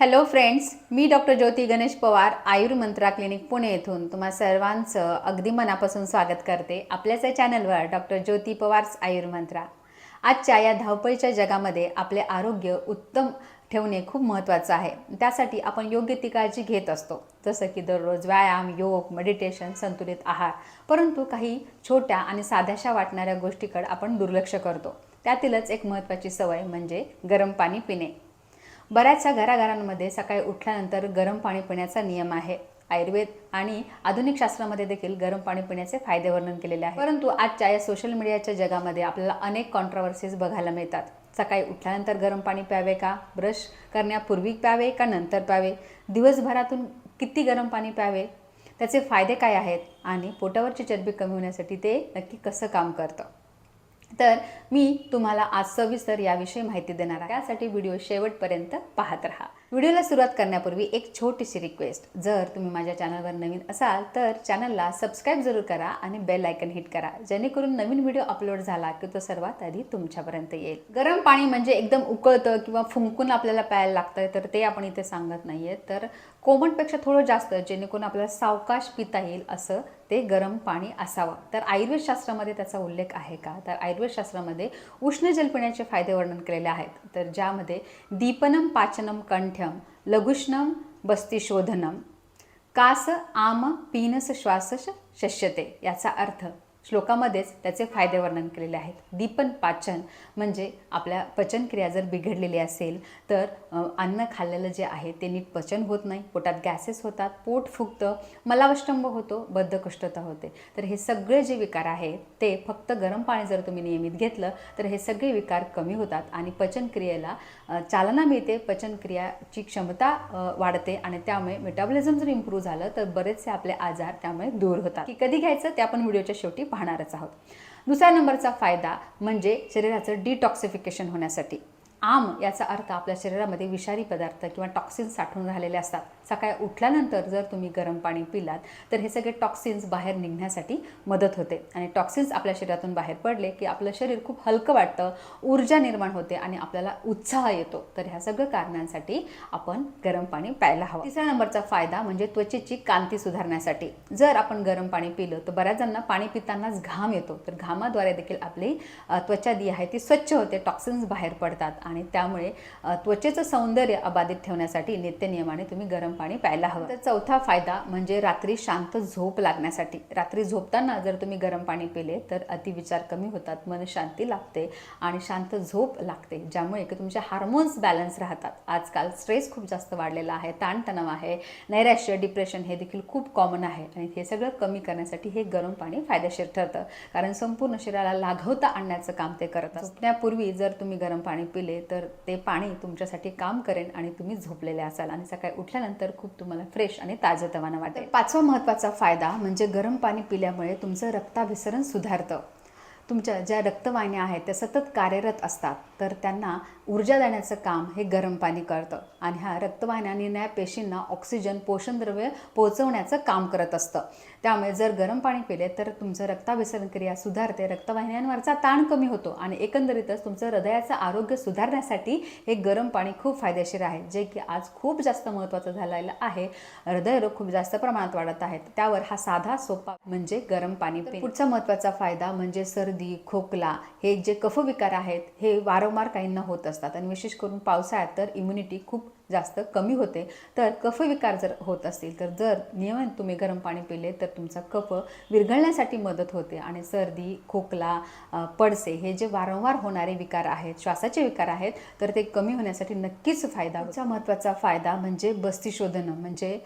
Hello friends मी doctor Jyoti Ganesh Pawar Ayurmantra clinic Pune येथून तुम्हा सर्वांचं अगदी मनापासून स्वागत करते आपल्याच या चॅनलवर डॉक्टर ज्योती पवार्स आयुर्मंत्रा आजच्या या धावपळीच्या जगामध्ये आपले आरोग्य उत्तम ठेवणे खूप महत्त्वाचं आहे. त्यासाठी आपण योग्य ती काळजी घेत असतो. जसं की दररोज व्यायाम योग मेडिटेशन संतुलित आहार परंतु काही छोट्या आणि साध्याशा वाटणाऱ्या गोष्टीकडे आपण दुर्लक्ष करतो. त्यातीलच एक महत्त्वाची सवय म्हणजे गरम पाणी पिणे. बऱ्याचशा घराघरांमध्ये सकाळी उठल्यानंतर गरम पाणी पिण्याचा नियम आहे. आयुर्वेद आणि आधुनिक शास्त्रामध्ये देखील गरम पाणी पिण्याचे फायदे वर्णन केलेले आहे. परंतु आजच्या या सोशल मीडियाच्या जगामध्ये आपल्याला अनेक कॉन्ट्रवर्सीज बघायला मिळतात. सकाळी उठल्यानंतर गरम पाणी प्यावे का? ब्रश करण्यापूर्वी प्यावे का नंतर प्यावे? दिवसभरातून किती गरम पाणी प्यावे? त्याचे फायदे काय आहेत? आणि पोटावरची चरबी कमी होण्यासाठी ते नक्की कसं काम करतं? तर मी तुम्हाला आज सविस्तर याविषयी माहिती देणार आहे. त्यासाठी व्हिडिओ शेवटपर्यंत पाहत राहा. व्हिडिओला सुरुवात करण्यापूर्वी एक छोटीशी रिक्वेस्ट जर तुम्ही माझ्या चॅनलवर नवीन असाल तर चॅनलला सबस्क्राईब जरूर करा आणि बेल आयकन हिट करा. जेणेकरून नवीन व्हिडिओ अपलोड झाला की तो सर्वात आधी तुमच्यापर्यंत येईल. गरम पाणी म्हणजे एकदम उकळतं किंवा फुंकून आपल्याला प्यायला लागतं तर ते आपण इथे सांगत नाहीये. तर कोमटपेक्षा थोडं जास्त जेणेकरून आपल्याला सावकाश पिता येईल असं ते गरम पाणी असावं. तर आयुर्वेदशास्त्रामध्ये त्याचा उल्लेख आहे का? तर आयुर्वेदशास्त्रामध्ये उष्ण जल पिण्याचे फायदे वर्णन केलेले आहेत. तर ज्यामध्ये दीपनम पाचनम कंठ्यम लघुष्णम बस्तिशोधनम कास आम पीनस श्वासश शस्यते याचा अर्थ श्लोकामध्येच त्याचे फायदे वर्णन केलेले आहेत. दीपन पाचन म्हणजे आपल्या पचनक्रिया जर बिघडलेली असेल तर अन्न खाल्लेलं जे आहे ते नीट पचन होत नाही पोटात गॅसेस होतात पोट फुगतं मलावष्टंभ होतो बद्धकष्टता होते. तर हे सगळे जे विकार आहेत ते फक्त गरम पाणी जर तुम्ही नियमित घेतलं तर हे सगळे विकार कमी होतात आणि पचनक्रियेला चालना मिळते पचनक्रियाची क्षमता वाढते आणि त्यामुळे मेटाबॉलिझम जर इम्प्रूव्ह झालं तर बरेचसे आपले आजार त्यामुळे दूर होतात. की कधी घ्यायचं ते आपण व्हिडिओच्या शेवटी पाहणारच आहोत. दुसऱ्या नंबरचा फायदा म्हणजे शरीराचं डिटॉक्सिफिकेशन होण्यासाठी. आम याचा अर्थ आपल्या शरीरामध्ये विषारी पदार्थ किंवा टॉक्सिन्स साठून राहिलेले असतात. सकाळी उठल्यानंतर जर तुम्ही गरम पाणी पिलात तर हे सगळे टॉक्सिन्स बाहेर निघण्यासाठी मदत होते. आणि टॉक्सिन्स आपल्या शरीरातून बाहेर पडले की आपलं शरीर खूप हलकं वाटतं ऊर्जा निर्माण होते आणि आपल्याला उत्साह येतो. तर ह्या सगळ्या कारणांसाठी आपण गरम पाणी प्यायला हवं. तिसऱ्या नंबरचा फायदा म्हणजे त्वचेची कांती सुधारण्यासाठी. जर आपण गरम पाणी पिलं तर बऱ्याच जणांना पाणी पितानाच घाम येतो. तर घामाद्वारे देखील आपली त्वचा जी आहे ती स्वच्छ होते टॉक्सिन्स बाहेर पडतात आणि त्यामुळे त्वचेचं सौंदर्य अबाधित ठेवण्यासाठी नित्यनियमाने तुम्ही गरम पाणी प्यायला हवं. तर चौथा फायदा म्हणजे रात्री शांत झोप लागण्यासाठी. रात्री झोपताना जर तुम्ही गरम पाणी पिले तर अतिविचार कमी होतात मन शांती लागते आणि शांत झोप लागते ज्यामुळे की तुमचे हार्मोन्स बॅलन्स राहतात. आजकाल स्ट्रेस खूप जास्त वाढलेला आहे ताणतणाव आहे नैराश्य डिप्रेशन हे देखील खूप कॉमन आहे आणि हे सगळं कमी करण्यासाठी हे गरम पाणी फायदेशीर ठरतं. कारण संपूर्ण शरीराला लाघवता आणण्याचं काम ते करत असण्यापूर्वी झोपण्यापूर्वी जर तुम्ही गरम पाणी पिले तर ते पाणी तुमच्यासाठी काम करेन आणि तुम्ही झोपलेले असाल. आणि सकाळी उठल्यानंतर खूप तुम्हाला फ्रेश आणि ताजतवाना वाटेल. पाचवा महत्त्वाचा फायदा म्हणजे गरम पाणी पिल्यामुळे तुमचं रक्ताभिसरण सुधारतं. तुमच्या ज्या रक्तवाहिन्या आहेत त्या सतत कार्यरत असतात. तर त्यांना ऊर्जा देण्याचं काम हे गरम पाणी करतं आणि ह्या रक्तवाहिन्या निर्णया पेशींना ऑक्सिजन पोषणद्रव्य पोहोचवण्याचं काम करत असतं. त्यामुळे जर गरम पाणी पिले तर तुमचं रक्ताभिसरण क्रिया सुधारते रक्तवाहिन्यांवरचा ताण कमी होतो आणि एकंदरीतच तुमचं हृदयाचं आरोग्य सुधारण्यासाठी हे गरम पाणी खूप फायदेशीर आहे. जे की आज खूप जास्त महत्त्वाचं झालेलं आहे. हृदयरोग खूप जास्त प्रमाणात वाढत आहेत. त्यावर हा साधा सोपा म्हणजे गरम पाणी पुढचा महत्त्वाचा फायदा म्हणजे सर्दी खोकला हे जे कफविकार आहेत हे वारंवार काहींना होत असतात आणि विशेष करून पावसाळ्यात तर इम्युनिटी खूप जास्त कमी होते. तर कफविकार जर होत असतील तर जर नियमित तुम्ही गरम पाणी पिले तर तुमचा कफ विरघळण्यासाठी मदत होते. आणि सर्दी खोकला पडसे हे जे वारंवार होणारे विकार आहेत श्वासाचे विकार आहेत तर ते कमी होण्यासाठी नक्कीच फायदा होता. महत्त्वाचा फायदा म्हणजे बस्ती शोधणं. म्हणजे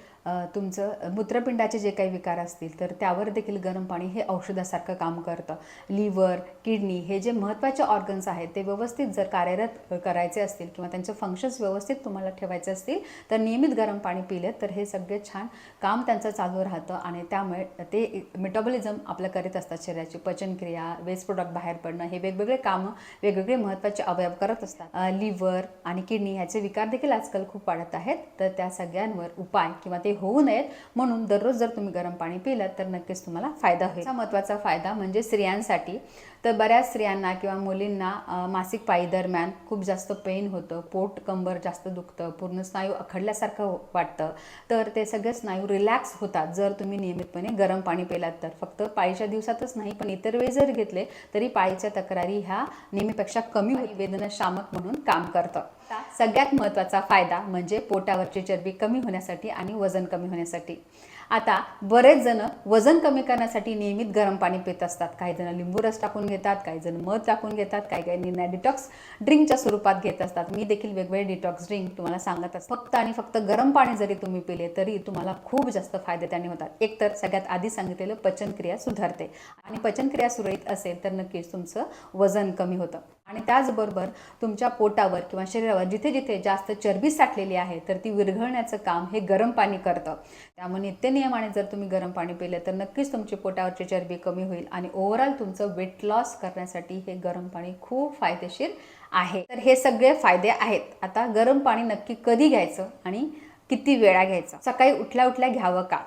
तुमचं मूत्रपिंडाचे जे काही विकार असतील तर त्यावर देखील गरम पाणी हे औषधासारखं काम करतं. लिव्हर किडनी हे जे महत्त्वाचे ऑर्गन्स आहेत ते व्यवस्थित जर कार्यरत करायचे असतील किंवा त्यांचे फंक्शन्स व्यवस्थित तुम्हाला ठेवायचे असतील तर नियमित गरम पाणी पिले तर हे सगळे छान काम त्यांचं चालू राहतं आणि त्यामुळे ते मेटाबॉलिझम आपलं करीत असतात शरीराची. पचनक्रिया वेस्ट प्रोडक्ट बाहेर पडणं हे वेगवेगळे कामं वेगवेगळे महत्त्वाचे अवयव करत असतात. लिव्हर आणि किडनी ह्याचे विकार देखील आजकाल खूप वाढत आहेत तर त्या सगळ्यांवर उपाय किंवा ते होऊ नयेत म्हणून दररोज जर तुम्ही गरम पाणी पिलं तर नक्कीच तुम्हाला फायदा होईल. महत्त्वाचा फायदा म्हणजे स्त्रियांसाठी तर बऱ्याच स्त्रियांना किंवा मुलींना मासिक पाळी दरम्यान खूप जास्त पेन होतं पोट कंबर जास्त दुखतं पूर्ण स्नायू अखडल्यासारखं वाटतं. तर ते सगळे स्नायू रिलॅक्स होतात. जर तुम्ही नियमितपणे गरम पाणी पिलात तर. फक्त पाळीच्या दिवसातच नाही पण इतर वेळ जर घेतले तरी पाळीच्या तक्रारी ह्या नेहमीपेक्षा कमी होईल. वेदना शामक म्हणून काम करतं. सगळ्यात महत्त्वाचा फायदा म्हणजे पोटावरची चरबी कमी होण्यासाठी आणि वजन कमी होण्यासाठी. आता बरेच जण वजन कमी करण्यासाठी नियमित गरम पाणी पित असतात. काही जण लिंबू रस टाकून घेतात काही जण मध टाकून घेतात काही काही निर्णय डिटॉक्स ड्रिंकच्या स्वरूपात घेत असतात. मी देखील वेगवेगळे डिटॉक्स ड्रिंक तुम्हाला सांगत असते. फक्त आणि फक्त गरम पाणी जरी तुम्ही पिले तरी तुम्हाला खूप जास्त फायदे त्याने होतात एकतर सगळ्यात आधी सांगितलेलं पचनक्रिया सुधारते. आणि पचनक्रिया सुरळीत असेल तर नक्कीच तुमचं वजन कमी होतं. आणि त्याचबरोबर तुमच्या पोटावर किंवा शरीरावर जिथे जिथे जास्त चरबी साठलेली आहे तर ती विरघळण्याचं काम हे गरम पाणी करतं. त्यामुळे नित्यनियमाने जर तुम्ही गरम पाणी पिलं तर नक्कीच तुमची पोटावरची चरबी कमी होईल आणि ओव्हरऑल तुमचं वेट लॉस करण्यासाठी हे गरम पाणी खूप फायदेशीर आहे. तर हे सगळे फायदे आहेत. आता गरम पाणी नक्की कधी घ्यायचं आणि किती वेळा घ्यायचं? सकाळी उठल्या उठल्या घ्यावं का?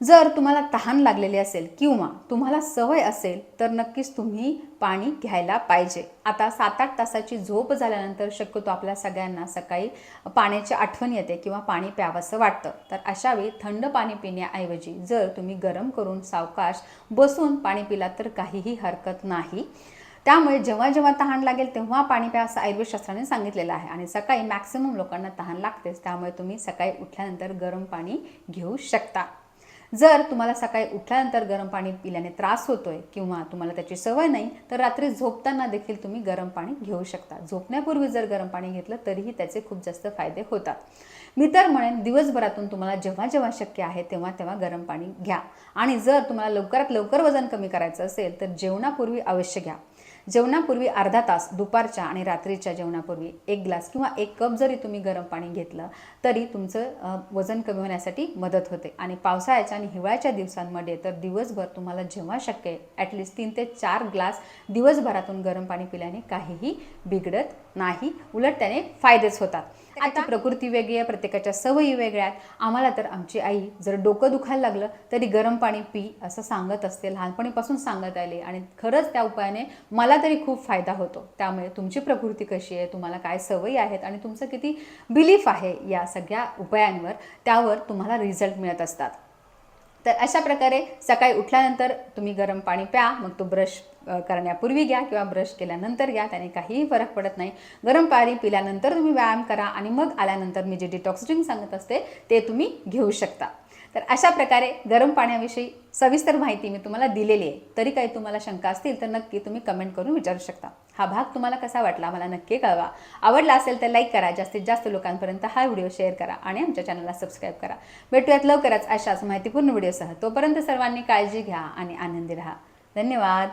जर तुम्हाला तहान लागलेली असेल किंवा तुम्हाला सवय असेल तर नक्कीच तुम्ही पाणी घ्यायला पाहिजे. आता सात आठ तासाची झोप झाल्यानंतर शक्यतो आपल्या सगळ्यांना सकाळी पाण्याची आठवण येते किंवा पाणी प्यावंसं वाटतं. तर अशावेळी थंड पाणी पिण्याऐवजी जर तुम्ही गरम करून सावकाश बसून पाणी पिलात तर काहीही हरकत नाही. त्यामुळे जेव्हा जेव्हा तहान लागेल तेव्हा पाणी प्या असं आयुर्वेदशास्त्राने सांगितलेलं आहे. आणि सकाळी मॅक्सिमम लोकांना तहान लागतेच त्यामुळे तुम्ही सकाळी उठल्यानंतर गरम पाणी घेऊ शकता. जर तुम्हाला सकाळी उठल्यानंतर गरम पाणी पिल्याने त्रास होतोय किंवा तुम्हाला त्याची सवय नाही तर रात्री झोपताना देखील तुम्ही गरम पाणी घेऊ शकता. झोपण्यापूर्वी जर गरम पाणी घेतलं तरीही त्याचे खूप जास्त फायदे होतात. मी तर म्हणेन दिवसभरातून तुम्हाला जेव्हा जेव्हा शक्य आहे तेव्हा तेव्हा गरम पाणी घ्या. आणि जर तुम्हाला लवकरात लवकर वजन कमी करायचं असेल तर जेवणापूर्वी अवश्य घ्या. जेवणापूर्वी अर्धा तास दुपारच्या आणि रात्रीच्या जेवणापूर्वी एक ग्लास किंवा एक कप जरी तुम्ही गरम पाणी घेतलं तरी तुमचं वजन कमी होण्यासाठी मदत होते. आणि पावसाळ्याच्या आणि हिवाळ्याच्या दिवसांमध्ये तर दिवसभर तुम्हाला जेव्हा शक्य आहे ॲटलिस्ट तीन ते चार ग्लास दिवसभरातून गरम पाणी पिल्याने काहीही बिघडत नाही. उलट त्याने फायदेच होतात. आता प्रकृती वेगळी आहे प्रत्येकाच्या सवयी वेगळ्या आहेत. आम्हाला तर आमची आई जर डोकं दुखायला लागलं तरी गरम पाणी पी असं सांगत असते. लहानपणीपासून सांगत आले आणि खरंच त्या उपायाने मला तरी खूप फायदा होतो. त्यामुळे तुमची प्रकृती कशी आहे तुम्हाला काय सवयी आहेत आणि तुमचं किती बिलीफ आहे या सगळ्या उपायांवर त्यावर तुम्हाला रिझल्ट मिळत असतात. तर अशा प्रकारे सकाळी उठल्यानंतर तुम्ही गरम पाणी प्या मग तो ब्रश करण्यापूर्वी घ्या किंवा ब्रश केल्यानंतर घ्या त्याने काहीही फरक पडत नाही. गरम पाणी पिल्यानंतर तुम्ही व्यायाम करा आणि मग आल्यानंतर मी जे डिटॉक्स ड्रिंक सांगत असते ते तुम्ही घेऊ शकता. तर अशा प्रकारे गरम पाण्याविषयी सविस्तर माहिती मी तुम्हाला दिलेली आहे. तरी काही तुम्हाला शंका असतील तर नक्की तुम्ही कमेंट करून विचारू शकता. हा भाग तुम्हाला कसा वाटला मला नक्की कळवा. आवडला असेल तर लाईक करा जास्तीत जास्त लोकांपर्यंत हा व्हिडिओ शेअर करा आणि आमच्या चॅनलला सबस्क्राईब करा. भेटूयात लवकरच अशाच माहितीपूर्ण व्हिडिओसह. तोपर्यंत सर्वांनी काळजी घ्या आणि आनंदी राहा. धन्यवाद.